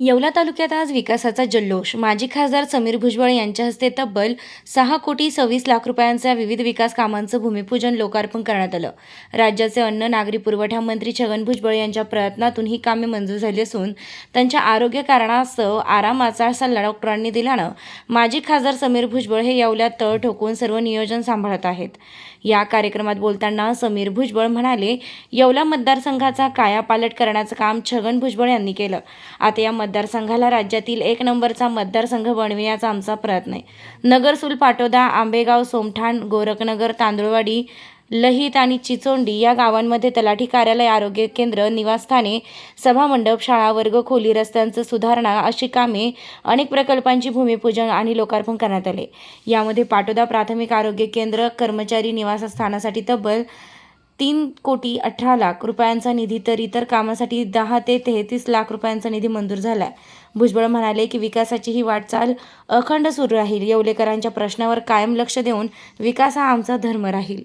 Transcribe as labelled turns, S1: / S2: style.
S1: येवला तालुक्यात आज विकासाचा जल्लोष. माजी खासदार समीर भुजबळ यांच्या हस्ते तब्बल सहा कोटी सव्वीस लाख रुपयांच्या विविध विकास कामांचं भूमिपूजन लोकार्पण करण्यात आलं. राज्याचे अन्न नागरी पुरवठा मंत्री छगन भुजबळ यांच्या प्रयत्नातून ही कामे मंजूर झाली असून त्यांच्या आरोग्य कारणास्तव आरामाचा सल्ला डॉक्टरांनी दिल्यानं माजी खासदार समीर भुजबळ हे येवल्यात तळ ठोकून सर्व नियोजन सांभाळत आहेत. या कार्यक्रमात बोलताना समीर भुजबळ म्हणाले येवला मतदारसंघाचा कायापालट करण्याचं काम छगन भुजबळ यांनी केलं. आता या मतदारसंघाला राज्यातील एक नंबरचा मतदारसंघ बनविण्याचा आमचा प्रयत्न आहे. नगरसूल पाटोदा आंबेगाव सोमठाण गोरखनगर तांदुळवाडी लहित आणि चिचोंडी या गावांमध्ये तलाठी कार्यालय आरोग्य केंद्र निवासस्थाने सभामंडप शाळा वर्ग खोली रस्त्यांचं सुधारणा अशी कामे अनेक प्रकल्पांची भूमिपूजन आणि लोकार्पण करण्यात आले. यामध्ये पाटोदा प्राथमिक आरोग्य केंद्र कर्मचारी निवासस्थानासाठी तब्बल तीन कोटी अठरा लाख रुपयांचा निधी तर इतर कामासाठी दहा ते तेहतीस लाख रुपयांचा निधी मंजूर झाला आहे भुजबळ म्हणाले की विकासाची ही वाटचाल अखंड सुरू राहील. येवलेकरांच्या प्रश्नावर कायम लक्ष देऊन विकास हा आमचा धर्म राहील.